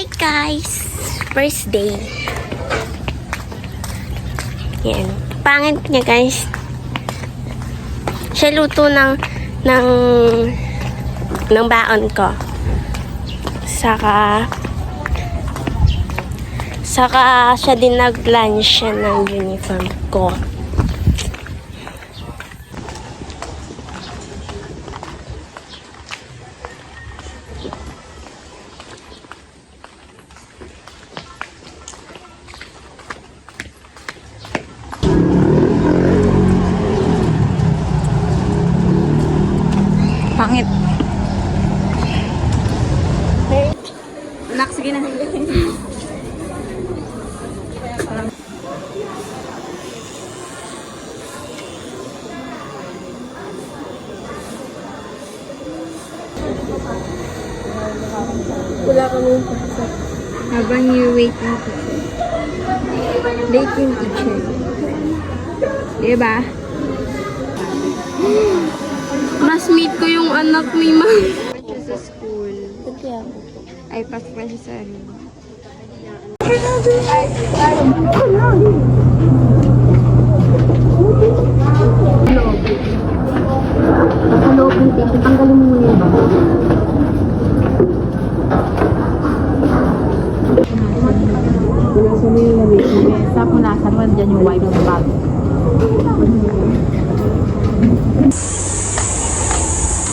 Hi guys! First day. Yan. Pangit niya guys. Siya luto ng ng ng baon ko. Saka saka siya din nag-lunch siya ng uniform ko. Sige na. Wala kami pasok. Habang you wait yung teacher. Wait yung teacher. Diba? Mas meet ko yung anak ni ma. Siya sa school. Ay, pasok pa siya sa ano. Hello, tissue. Tanggalin mo muna yung Punasan mo yung lamig. Sa punasan mo, dyan yung wipe bag.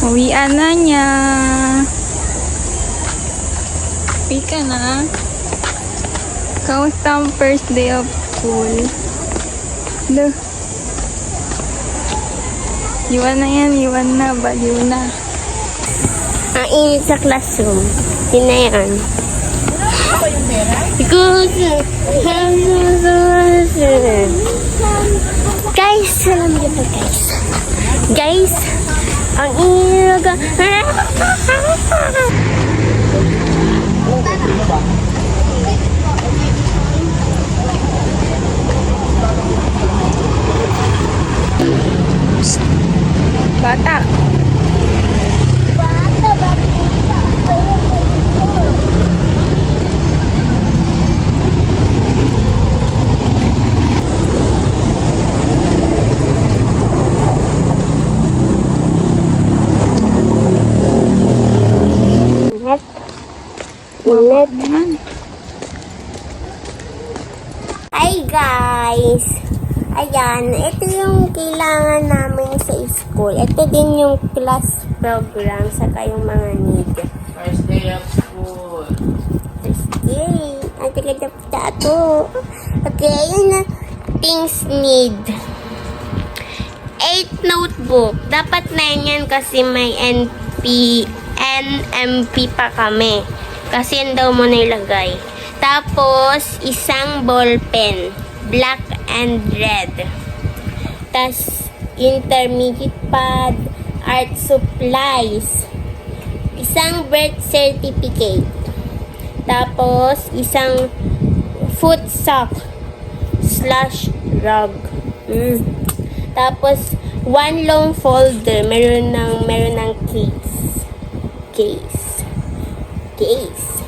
Uwian na niya. Uwi ka na. Kamusta ang first day of school? Lo. Iwan na yan, iwan na, baliw na. Ang init sa classroom. Yun na yan. Guys, alam niyo ba guys? Guys, ang init 行了吧 Init. Hi guys! Ayan, ito yung kailangan namin sa school. Ito din yung class program saka yung mga need. First day of school. Yay! Ang taga tato. Okay, ayun na. Things need. 8 notebook. Dapat 9 yan kasi may NP, NMP pa kami. Kasi yan daw mo nilagay. Tapos, isang ball pen. Black and red. Tapos, intermediate pad, art supplies. Isang birth certificate. Tapos, isang foot sock slash rug. Mm. Tapos, one long folder. Meron ng, meron ng case. Case. Case.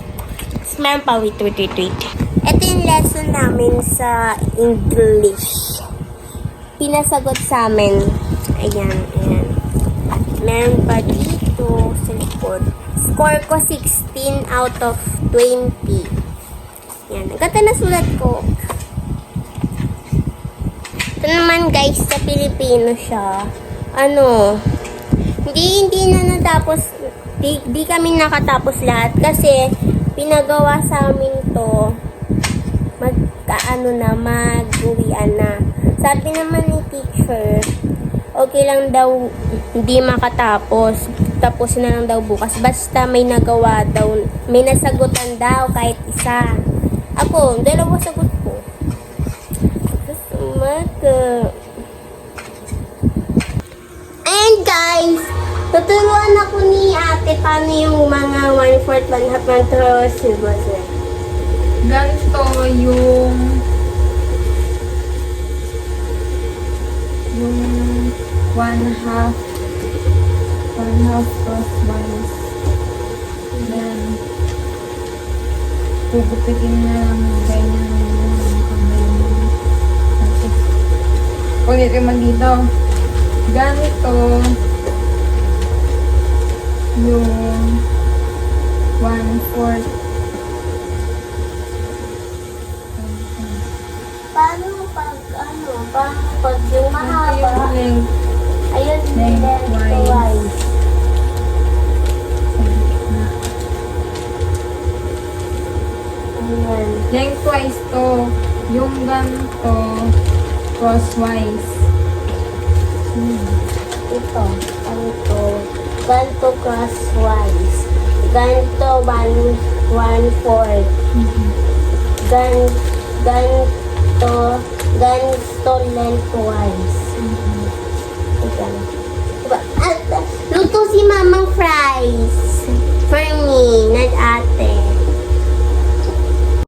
Meron pa, wait, wait, wait, wait. Ito yung lesson namin sa English. Pinasagot sa amin. Ayan, ayan. Meron pa dito sa likod. Score ko 16 out of 20. Yan. Ang ganda na sulat ko. Ito naman guys, sa Pilipino siya. Ano, hindi, hindi na natapos, di, di kami nakatapos lahat kasi pinagawa sa amin to mag, ano na, mag-uwian na. Sabi naman ni teacher, okay lang daw hindi makatapos. Tapos na lang daw bukas. Basta may nagawa daw, may nasagutan daw kahit isa. Ako, dalawa sagot ko. Umaga. And guys, tuturuan ako ni ate paano yung mga 1-4, 1 half, 1 throw, silver, silver. Ganito yung yung one half one half plus minus then Gugupitin na lang ng ganyan yung. Ulit naman dito. Ganito yung one-fourth. Paano pag ano, paano pag yung mahaba, length. ayun Lengthwise. Ayan. Lengthwise to. Yung ganito, crosswise. Hmm. Ito, to? Ganto crosswise. Ganto one, one fourth. Gan, ganto, ganto lengthwise. Diba? Ah, luto si mamang fries. For me, not ate.